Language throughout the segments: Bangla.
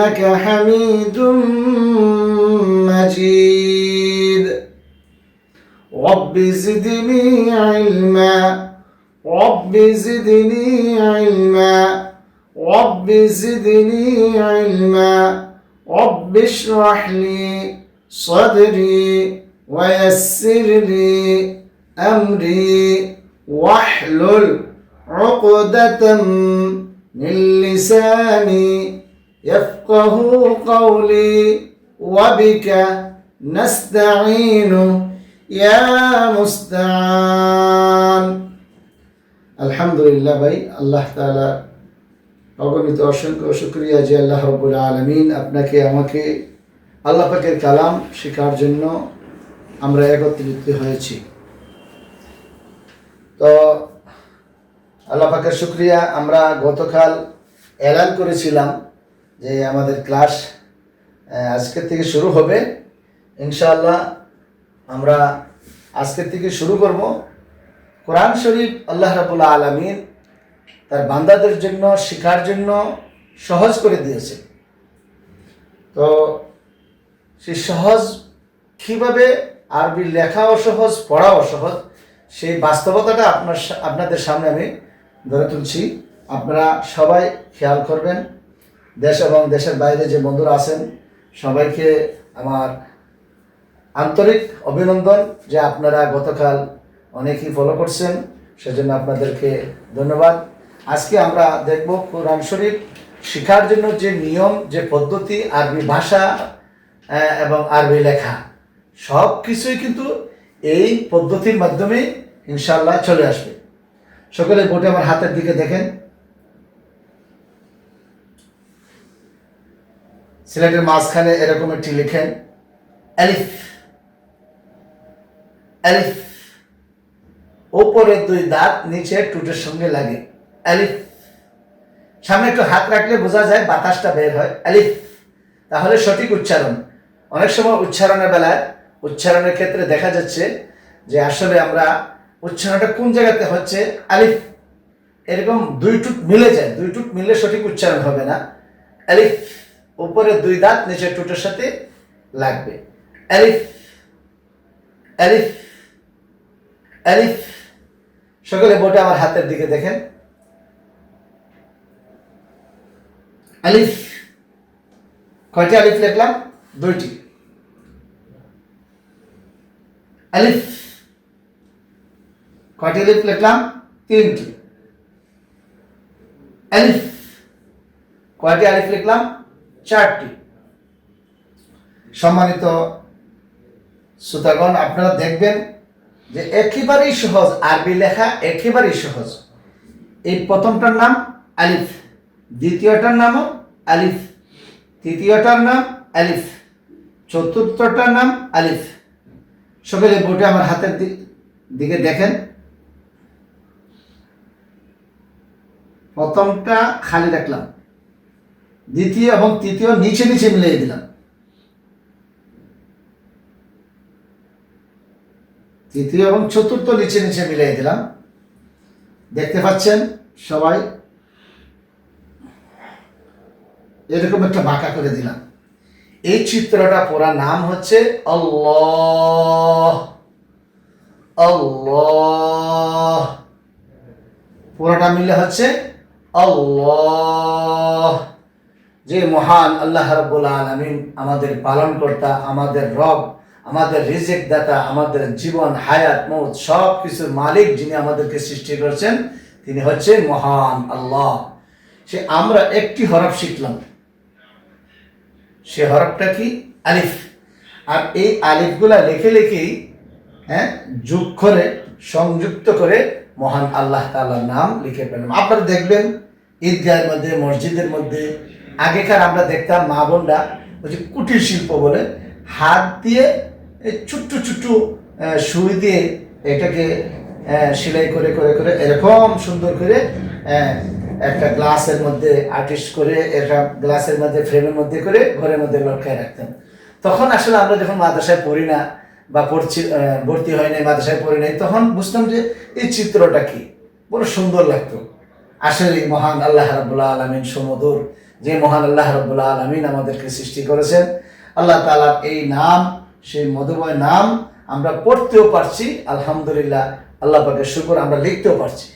إنك حميد مجيد. رب زدني علما. رب زدني علما. رب زدني علما. رب اشرح لي صدري ويسر لي أمري. واحلل عقدة من لساني يفقه قولي وبك نستعين يا مستعان الحمد لله ভাই আল্লাহ তাআলা অগণিত অসংখ্য শুক্রিয়া যে আল্লাহ রব্বুল আলমিন আপনাকে আমাকে আল্লাহ পাকের কালাম শেখার জন্য আমরা একত্রিত হয়েছি তো আল্লাহ পাকের শুক্রিয়া আমরা গতকাল এলান করেছিলাম যে আমাদের ক্লাস আজকের থেকে শুরু হবে। ইনশাআল্লাহ আমরা আজকের থেকে শুরু করব। কোরআন শরীফ আল্লাহ রাবুল্লাহ আলমিন তার বান্দাদের জন্য, শেখার জন্য সহজ করে দিয়েছে। তো সেই সহজ কীভাবে, আরবি লেখাও সহজ, পড়াও সহজ, সেই বাস্তবতাটা আপনার আপনাদের সামনে আমি ধরে তুলছি। আপনারা সবাই খেয়াল করবেন। দেশ এবং দেশের বাইরে যে বন্ধুরা আছেন, সবাইকে আমার আন্তরিক অভিনন্দন যে আপনারা গতকাল অনেকেই ফলো করছেন, সেজন্য আপনাদেরকে ধন্যবাদ। আজকে আমরা দেখব কোরআন শরীফ শেখার জন্য যে নিয়ম, যে পদ্ধতি, আরবি ভাষা এবং আরবি লেখা, সব কিছুই কিন্তু এই পদ্ধতির মাধ্যমে ইনশাল্লাহ চলে আসবে। সকলে বোটে আমার হাতের দিকে দেখেন। সিলেটের মাঝখানে এরকম একটি লিখেন আলিফ আলিফ ওপরে দুই দাঁত নিচে টুটের সঙ্গে লাগে আলিফ সামনে একটু হাত রাখলে বোঝা যায় বাতাসটা বের হয় আলিফ তাহলে সঠিক উচ্চারণ। অনেক সময় উচ্চারণের বেলায়, উচ্চারণের ক্ষেত্রে দেখা যাচ্ছে যে আসলে আমরা উচ্চারণটা কোন জায়গাতে হচ্ছে আলিফ এরকম দুই টুক মিলে যায়, দুই টুক মিলে সঠিক উচ্চারণ হবে না আলিফ উপরে দুই দাঁত, নিচে টুটের সাথে লাগবে। আলিফ আলিফ আলিফ সকলে বোটে আমার হাতের দিকে দেখেন। আলিফ কয়টি আলিফ লিখলাম? দুইটি। আলিফ কয়টি আলিফ লিখলাম? তিনটি। আলিফ কয়টি আলিফ লিখলাম? চারটি। সম্মানিত শ্রোতাগণ, আপনারা দেখবেন যে একেবারেই সহজ আরবি লেখা, একেবারেই সহজ। এই প্রথমটার নাম আলিফ, দ্বিতীয়টার নামও আলিফ, তৃতীয়টার নাম আলিফ, চতুর্থটার নাম আলিফ। সকলে বোটে আমার হাতের দিকে দেখেন। প্রথমটা খালি রাখলাম। দ্বিতীয় এবং তৃতীয় নিচে নিচে মিলিয়ে দিলাম। তৃতীয় এবং চতুর্থ নিচে নিচে মিলিয়ে দিলাম। দেখতে পাচ্ছেন সবাই? এরকম একটা বাঁকা করে দিলাম। এই চিত্রটা পড়া নাম হচ্ছে আল্লাহ। আল্লাহ। পুরোটা মিলে হচ্ছে আল্লাহ। যে মহান আল্লাহ রাব্বুল আলামিন আমাদের পালনকর্তা, আমাদের রব, আমাদের রিজিক দাতা আমাদের জীবন, হায়াত মৌত সব কিছুর মালিক যিনি আমাদেরকে সৃষ্টি করেছেন, তিনি হচ্ছে মহান আল্লাহ। সে আমরা একটি হরফ শিখলাম। সে হরফটা কি? আলিফ। আর এই আলিফগুলা লিখে লিখেই হ্যাঁ যোগ করে, সংযুক্ত করে মহান আল্লাহ তাআলার নাম লিখে পেলাম আপনারা দেখবেন ঈদগাহের মধ্যে, মসজিদের মধ্যে আগেকার আমরা দেখতাম মা বোনরা ওই যে কুটির শিল্প বলে, হাত দিয়ে ছোট্ট ছোট্ট সুই দিয়ে এটাকে সেলাই করে করে করে এরকম সুন্দর করে একটা গ্লাসের মধ্যে আর্টিস্ট করে এটা গ্লাসের মধ্যে, ফ্রেমের মধ্যে করে ঘরের মধ্যে লটকায় রাখতেন তখন আসলে আমরা যখন মাদ্রাসায় পড়ি না বা পড়ছি ভর্তি হয় নাই, মাদ্রাসায় পড়ি নাই, তখন বুঝতাম যে এই চিত্রটা কি? বড় সুন্দর লাগতো। আসলে মহান আল্লাহ রাবুল্লাহ আলমিন সমুদুর যে মহান আল্লাহ রাবুল্লাহ আলমিন আমাদেরকে সৃষ্টি করেছেন। আল্লাহ তালার এই নাম, সেই মধুময় নাম আমরা পড়তেও পারছি, আলহামদুলিল্লাহ আল্লাহ পাকের শুকর আমরা লিখতেও পারছি।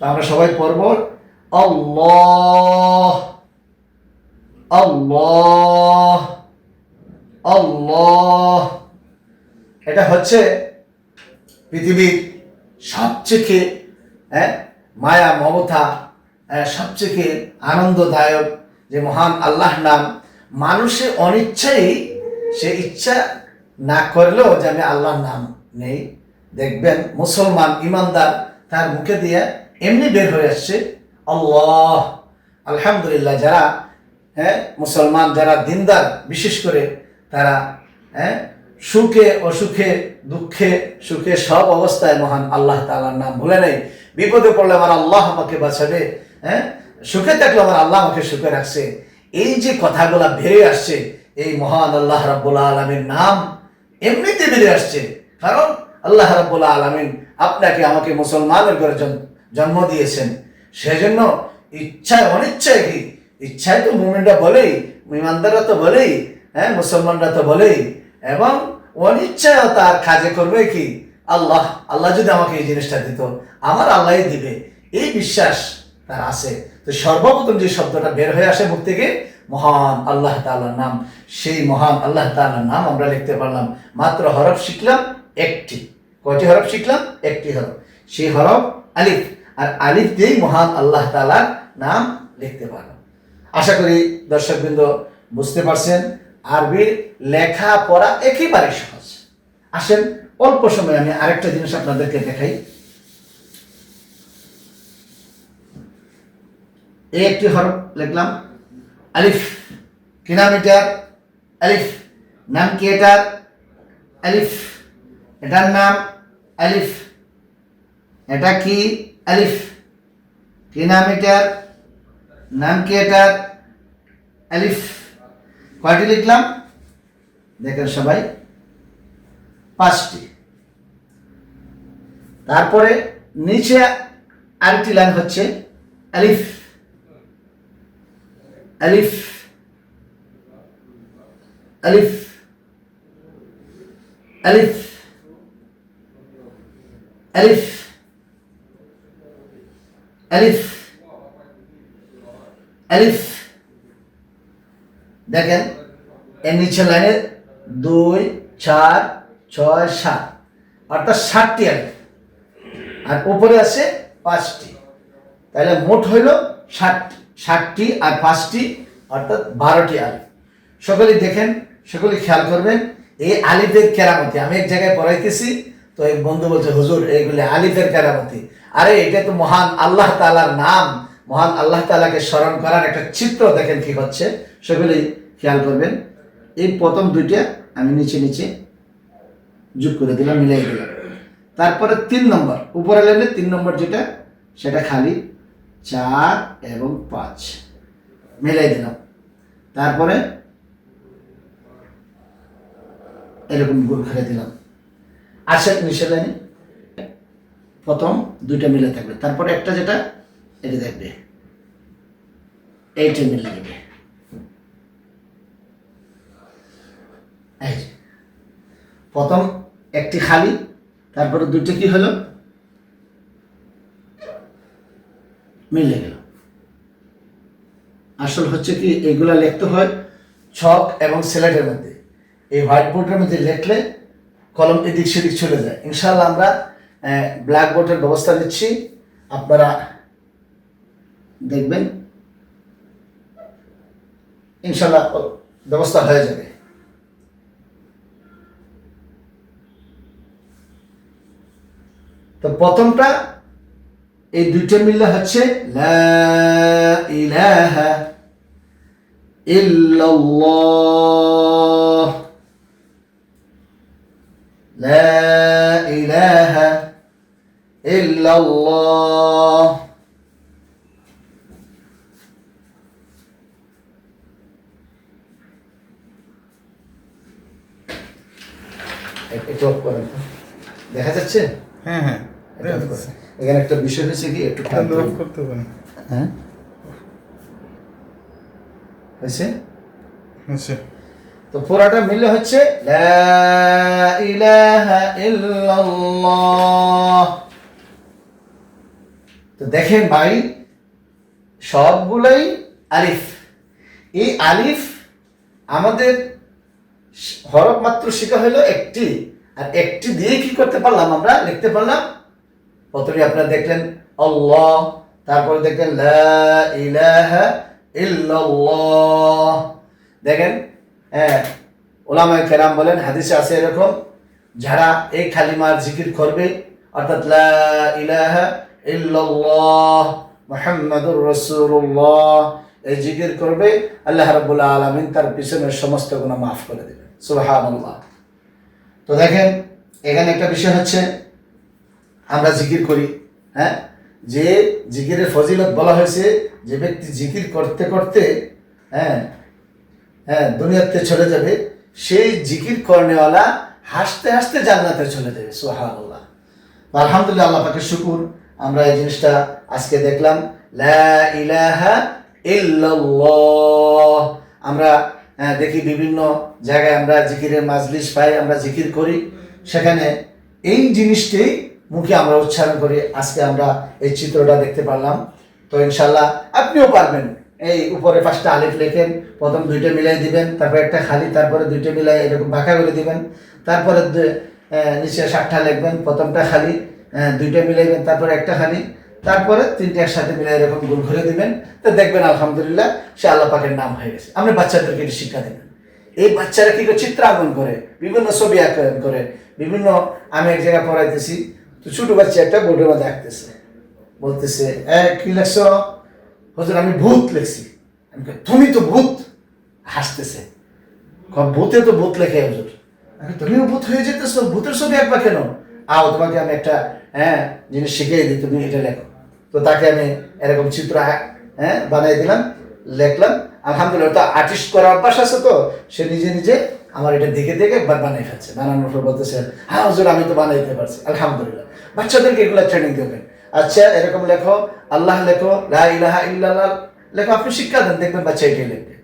তো আমরা সবাই পড়ব, আল্লাহ আল্লাহ আল্লাহ। এটা হচ্ছে পৃথিবীর সবচেয়ে হ্যাঁ মায়া, মমতা সবচেয়ে আনন্দদায়ক যে মহান আল্লাহ নাম মানুষের অনিচ্ছাই সে ইচ্ছা না করলেও যে আমি আল্লাহর নাম নেই। দেখবেন মুসলমান ইমানদার তার মুখে দিয়ে এমনি বের হয়ে আসছে, আল্লাহ! আলহামদুলিল্লাহ যারা হ্যাঁ মুসলমান যারা দিনদার, বিশেষ করে তারা হ্যাঁ সুখে, অসুখে, দুঃখে, সুখে সব অবস্থায় মহান আল্লাহ তাআলার নাম ভুলে নেই। বিপদে পড়লে আমার আল্লাহ আমাকে বাঁচাবে হ্যাঁ সুখে থাকলে আমার আল্লাহ আমাকে সুখে রাখছে। এই যে কথাগুলা বেরিয়ে আসছে, এই মহান আল্লাহ রাব্বুল আলমীর নাম এমনিতে বেরিয়ে আসছে। কারণ আল্লাহ রাব্বুল আলমিন আপনাকে আমাকে মুসলমানের ঘরে জন্ম দিয়েছেন। সেজন্য ইচ্ছায় অনিচ্ছায় কি? ইচ্ছায় তো মুমিনরা বলেই, ইমানদাররা তো বলেই হ্যাঁ মুসলমানরা তো বলেই। এবং অনিচ্ছায় তার কাজে করবে কি? আল্লাহ আল্লাহ যদি আমাকে এই জিনিসটা দিত, আমার আল্লাহই দিবে। এই বিশ্বাস তার আছে। তো সর্বপ্রথম যে শব্দটা বের হয়ে আসে মুখ থেকে, মহান আল্লাহ তালার নাম। সেই মহান আল্লাহ তালার নাম আমরা লিখতে পারলাম। মাত্র হরফ শিখলাম, একটি। কয়টি হরফ শিখলাম? একটি হরফ। সেই হরফ আলিফ। আর আলিফ দিয়েই মহান আল্লাহ তালার নাম লিখতে পারলাম। আশা করি দর্শকবৃন্দ বুঝতে পারছেন আরবির লেখা পড়া একেবারে সহজ। আসেন, অল্প সময় আমি আরেকটা জিনিস আপনাদেরকে দেখাই। এই একটি হরফ লিখলাম। আলিফ কি নাম এটার আলিফ, নাম কি এটার? আলিফ, এটার নাম আলিফ, এটা কি আলিফ? কি নাম এটার নাম কি এটার? আলিফ, কয়টি লিখলাম? দেখেন সবাই, পাঁচটি। তারপরে নিচে আরেকটি লাইন হচ্ছে আলিফ। আলিফ আলিফ আলিফ আলিফ আলিফ আলিফ দেখেন, এর নিচে লাইনে দুই, চার, ছয়, সাত। অর্থাৎ ষাটটি আলিফ। আর উপরে আছে পাঁচটি। তাহলে মোট হইল ষাট ষাটটি আর পাঁচটি, অর্থাৎ বারোটি আলিফ। সকলেই দেখেন, সকলেই খেয়াল করবেন, এই আলিফের কেরামতি। আমি এক জায়গায় পড়াইতেছি, তো এক বন্ধু বলছে, হুজুর এইগুলি আলিফের কেরামতি। আরে, এটা তো মহান আল্লাহ তাআলার নাম। মহান আল্লাহ তালাকে স্মরণ করার একটা চিত্র দেখেন কি হচ্ছে। সেগুলি খেয়াল করবেন। এই প্রথম দুইটা আমি নিচে নিচে যোগ করে দিলাম মিলাই দিলাম। তারপরে তিন নম্বর উপরে লাইনে তিন নম্বর যেটা, সেটা খালি। চার এবং পাঁচ। মিলাই দিলাম। তারপরে এরকম গোল খেলে দিলাম। আসে নিচে লাইনে প্রথম দুইটা মিলে থাকবে। তারপরে একটা যেটা, এটা দেখবে। এইটা মিলে দেবে এই প্রথম একটি খালি, তারপরে দুইটা কি হলো? মিলে গেল। আসল হচ্ছে কি, এগুলা লিখতে হয় ছক এবং স্লেটের মধ্যে। এই হোয়াইট বোর্ডের মধ্যে লিখলে কলম এদিক সেদিক চলে যায়। ইনশাল্লাহ আমরা ব্ল্যাক বোর্ডের ব্যবস্থা নিচ্ছি। আপনারা দেখবেন ইনশাল্লাহ ব্যবস্থা হয়ে যাবে। তো প্রথমটা এই দুইটা মিললে হচ্ছে লা ইলাহা ইল্লাল্লাহ লা ইলাহা ইল্লাল্লাহ একটু off করেন। দেখা যাচ্ছে হ্যাঁ হ্যাঁ এটা। এখানে একটা বিষয় হচ্ছে কি একটু করতে পারেন। হ্যাঁ? হয়েছে? আচ্ছা তো পুরাটা মিলে হচ্ছে লা ইলাহা ইল্লাল্লাহ। তো দেখেন ভাই সবগুলোই আলিফ। এই আলিফ আমাদের হরফ মাত্র শেখা হলো একটি আর একটি দিয়ে কি করতে পারলাম আমরা? লিখতে পারলাম প্রথমে আপনারা দেখলেন আল্লাহ, তারপরে দেখলেন ইল্লাল্লাহ। দেখেন হ্যাঁ ওলামায়ে কেরাম বলেন, হাদিসে আছে এরকম, যারা এই কালিমার জিকির করবে, অর্থাৎ লা ইলাহা ইল্লাল্লাহ মুহাম্মাদুর রাসূলুল্লাহ, এই জিকির করবে, আল্লাহ রাব্বুল আলামিন তার পিছনের সমস্ত গুনাহ মাফ করে দেবেন। সুবহানাল্লাহ। তো দেখেন, এখানে একটা বিষয় হচ্ছে আমরা জিকির করি হ্যাঁ? যে জিকিরের ফজিলত বলা হয়েছে যে ব্যক্তি জিকির করতে করতে হ্যাঁ হ্যাঁ দুনিয়াতে চলে যাবে সেই জিকির করনেওয়ালা হাসতে হাসতে জান্নাতে চলে যাবে সোহানুল্লাহ আলহামদুলিল্লাহ আল্লাহ পাকের শুকুর আমরা এই জিনিসটা আজকে দেখলাম। আমরা আহ, দেখি বিভিন্ন জায়গায় আমরা জিকিরের মাজলিস পাই আমরা জিকির করি। সেখানে এই জিনিসটি মুখে আমরা উচ্চারণ করি, আজকে আমরা এই চিত্রটা দেখতে পারলাম। তো ইনশাল্লাহ আপনিও পারবেন। এই উপরে পাঁচটা আলিফ লেখেন, প্রথম দুইটা মিলাই দিবেন, তারপর একটা খালি, তারপরে দুইটা মিলাই এরকম বাঁকা করে দিবেন, তারপরে নিচে সাতটা লিখবেন, প্রথমটা খালি দুইটা মিলাইবেন, তারপরে একটা খালি, তারপরে তিনটে একসাথে মিলে এরকম গোল ঘুরে দিবেন। তো দেখবেন আলহামদুলিল্লাহ, সে আল্লাহ পাকের নাম হয়ে গেছে। আপনি বাচ্চাদেরকে এটি শিক্ষা দেবেন। এই বাচ্চারা কি করে? চিত্রাঙ্কন করে, বিভিন্ন ছবি আঁকন করে, বিভিন্ন, আমি এক জায়গায় পড়াইতেছি তো ছোট বাচ্চা একটা বোর্ডের মধ্যে আঁকতেছে। বলতেছে, এ, কি লেখছো? হুজুর, আমি ভূত লেখছি। আমি তুমি তো ভূত? হাসতেছে। ভূতে তো ভূত লেখে হুজুর। তুমিও ভূত হয়ে যেতেছো, ভূতের ছবি আঁকবা কেন? আও, তোমাকে আমি একটা হ্যাঁ জিনিস শিখিয়ে দিই, তুমি এটা লেখো। তো তাকে আমি এরকম চিত্র হ্যাঁ বানিয়ে দিলাম, লেখলাম। আলহামদুলিল্লাহ তো আর্টিস্ট করার অভ্যাস আছে তো, সে নিজে নিজে আমার এটা দেখে দেখে বা- বানিয়ে ফেলছে। বানানোর পর বলতেছে হ্যাঁ হুজুর, আমি তো বানাইতে পারছি। আলহামদুলিল্লাহ। বাচ্চাদেরকে এগুলো ট্রেনিং দেবেন আচ্ছা এরকম লেখো, আল্লাহ লেখো ইলাহা ইল্লাল্লাহ লেখো, আপনি শিক্ষা দেন, দেখবেন বাচ্চা এটাই লিখবে।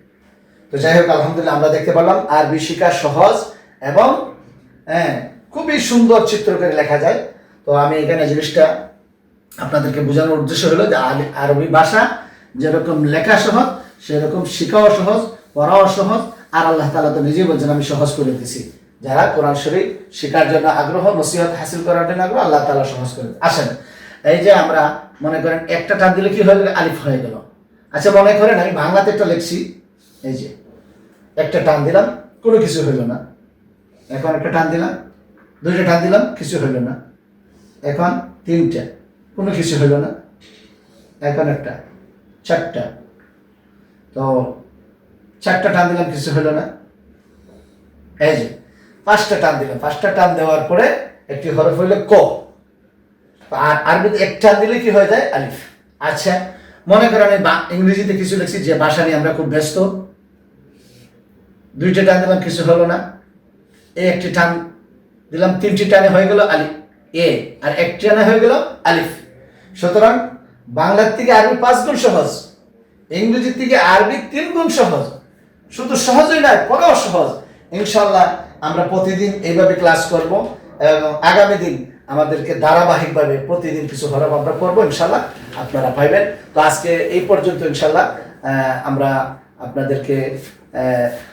তো যাই হোক, আলহামদুলিল্লাহ আমরা দেখতে পারলাম আরবি শিক্ষা সহজ এবং হ্যাঁ খুবই সুন্দর চিত্র করে লেখা যায়। তো আমি এখানে জিনিসটা আপনাদেরকে বোঝানোর উদ্দেশ্য হলো যে আরবি ভাষা যেরকম লেখা সহজ, সেরকম শেখাও সহজ, পড়াও সহজ আর আল্লাহ তালা তো নিজেই বলছেন, আমি সহজ করে দিছি। যারা কোরআন শরীফ শেখার জন্য আগ্রহ, নসিহত হাসিল করার জন্য আগ্রহ, আল্লাহ তালা সহজ করে। আসেন, এই যে আমরা মনে করেন একটা টান দিলে কি হয়ে গেল? আলিফ হয়ে গেল। আচ্ছা মনে করেন আমি বাংলাতে একটা লিখছি, এই যে একটা টান দিলাম, কোনো কিছু হইল না। এখন একটা টান দিলাম, দুইটা টান দিলাম, কিছু হইল না। এখন তিনটা, কোনো কিছু হইল না। এখন একটা, চারটা। তো চারটা টান দিলাম, কিছু হইল না। এই যে, পাঁচটা টান দিলাম। পাঁচটা টান দেওয়ার পরে একটি হরফ হইল ক। আর আরবিতে এক টান দিলে কি হয়ে যায়? আলিফ। আচ্ছা মনে করেন আমি ইংরেজিতে কিছু লিখছি, যে ভাষা নিয়ে আমরা খুব ব্যস্ত। দুইটা টান দিলাম, কিছু হলো না। এই একটি টান দিলাম, তিনটি টানে হয়ে গেল আলিফ। এ, আর একটি টানে হয়ে গেল আলিফ। সুতরাং বাংলার থেকে আরবি পাঁচ গুণ সহজ, ইংরেজির থেকে আরবি তিন গুণ সহজ। শুধু সহজই নয় পড়াও সহজ। ইনশাল্লাহ আমরা প্রতিদিন এইভাবে ক্লাস করব এবং আগামী দিন আমাদেরকে ধারাবাহিকভাবে প্রতিদিন কিছু হরফ আমরা করব ইনশাল্লাহ আপনারা পাইবেন। তো আজকে এই পর্যন্ত ইনশাল্লাহ আমরা আপনাদেরকে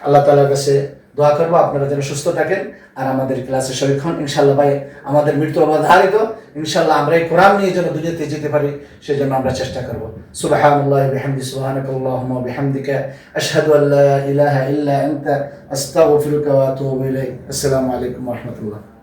আল্লাহ তালার কাছে দোয়া করব। আপনারা যেন সুস্থ থাকেন আর আমাদের ক্লাসে শরীর ইনশাল্লাহ ভাই, আমাদের মৃত্যু অবধারিত ইনশাল্লাহ আমরা এই কোরআন নিয়ে যেন দুনিয়াতে যেতে পারি, সেজন্য আমরা চেষ্টা করব। সুবহানাল্লাহি বিহামদি সুবহানাকাল্লাহুম্মা ওয়া বিহামদিকা আশহাদু আল্লা ইলাহা ইল্লা আনতা, আস্তাগফিরুকা ওয়া আতুবু ইলাইক। আসসালামু আলাইকুম ওয়া রাহমাতুল্লাহ।